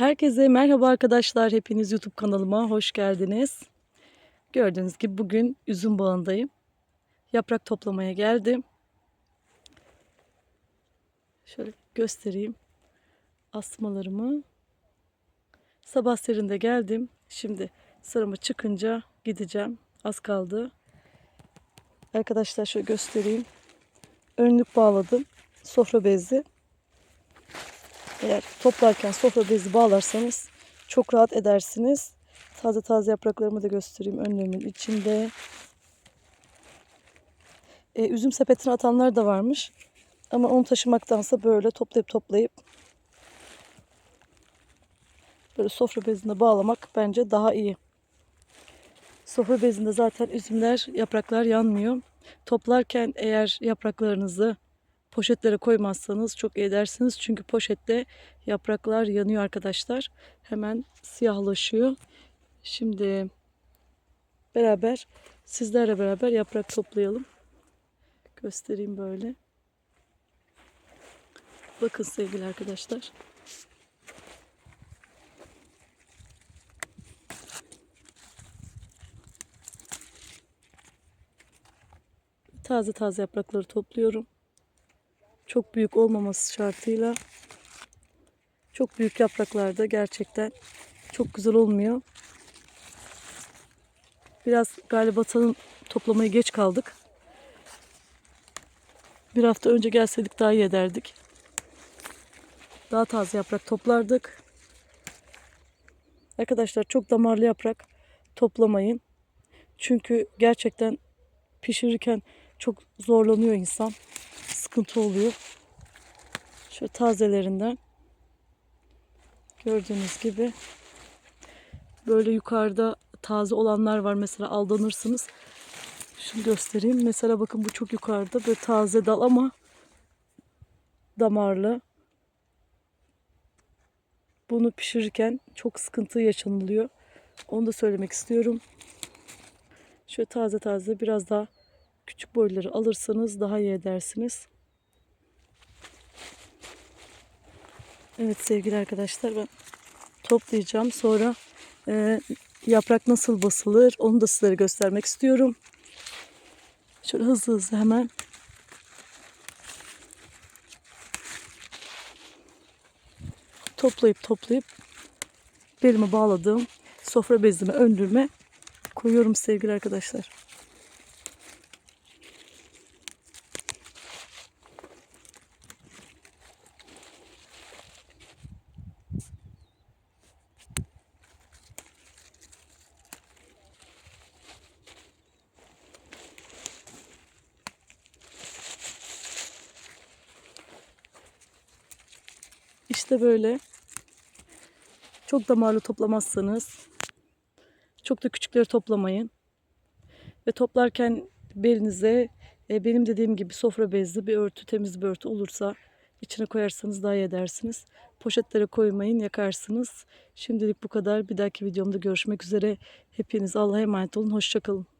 Herkese merhaba arkadaşlar. Hepiniz YouTube kanalıma hoş geldiniz. Gördüğünüz gibi bugün üzüm bağındayım. Yaprak toplamaya geldim. Şöyle göstereyim asmalarımı. Sabah serinde geldim. Şimdi sıramı çıkınca gideceğim. Az kaldı. Arkadaşlar şöyle göstereyim. Önlük bağladım. Sofra bezi. Eğer toplarken sofra bezi bağlarsanız çok rahat edersiniz. Taze taze yapraklarımı da göstereyim önlüğümün içinde. E, üzüm sepetine atanlar da varmış. Ama onu taşımaktansa böyle toplayıp toplayıp böyle sofra bezine bağlamak bence daha iyi. Sofra bezinde zaten üzümler, yapraklar yanmıyor. Toplarken eğer yapraklarınızı poşetlere koymazsanız çok iyi edersiniz. Çünkü poşette yapraklar yanıyor arkadaşlar. Hemen siyahlaşıyor. Şimdi beraber sizlerle beraber yaprak toplayalım. Göstereyim böyle. Bakın sevgili arkadaşlar. Taze taze yaprakları topluyorum. Çok büyük olmaması şartıyla çok büyük yapraklarda gerçekten çok güzel olmuyor. Biraz galiba tanım toplamayı geç kaldık. Bir hafta önce gelseydik daha iyi ederdik. Daha taze yaprak toplardık. Arkadaşlar çok damarlı yaprak toplamayın. Çünkü gerçekten pişirirken çok zorlanıyor insan. Sıkıntı oluyor. Şöyle tazelerinden gördüğünüz gibi böyle yukarıda taze olanlar var. Mesela aldanırsınız. Şunu göstereyim. Mesela bakın bu çok yukarıda. Böyle taze dal ama damarlı. Bunu pişirirken çok sıkıntı yaşanılıyor. Onu da söylemek istiyorum. Şöyle taze taze biraz daha küçük boyları alırsanız daha iyi edersiniz. Evet sevgili arkadaşlar ben toplayacağım. Sonra e, yaprak nasıl basılır onu da sizlere göstermek istiyorum. Şöyle hızlı hızlı hemen toplayıp toplayıp belime bağladığım sofra bezime öndürme koyuyorum sevgili arkadaşlar. İşte böyle. Çok damarlı toplamazsanız çok da küçükleri toplamayın. Ve toplarken belinize e, benim dediğim gibi sofra bezli bir örtü, temiz bir örtü olursa içine koyarsanız daha iyi edersiniz. Poşetlere koymayın, yakarsınız. Şimdilik bu kadar. Bir dahaki videomda görüşmek üzere. Hepiniz Allah'a emanet olun. Hoşçakalın.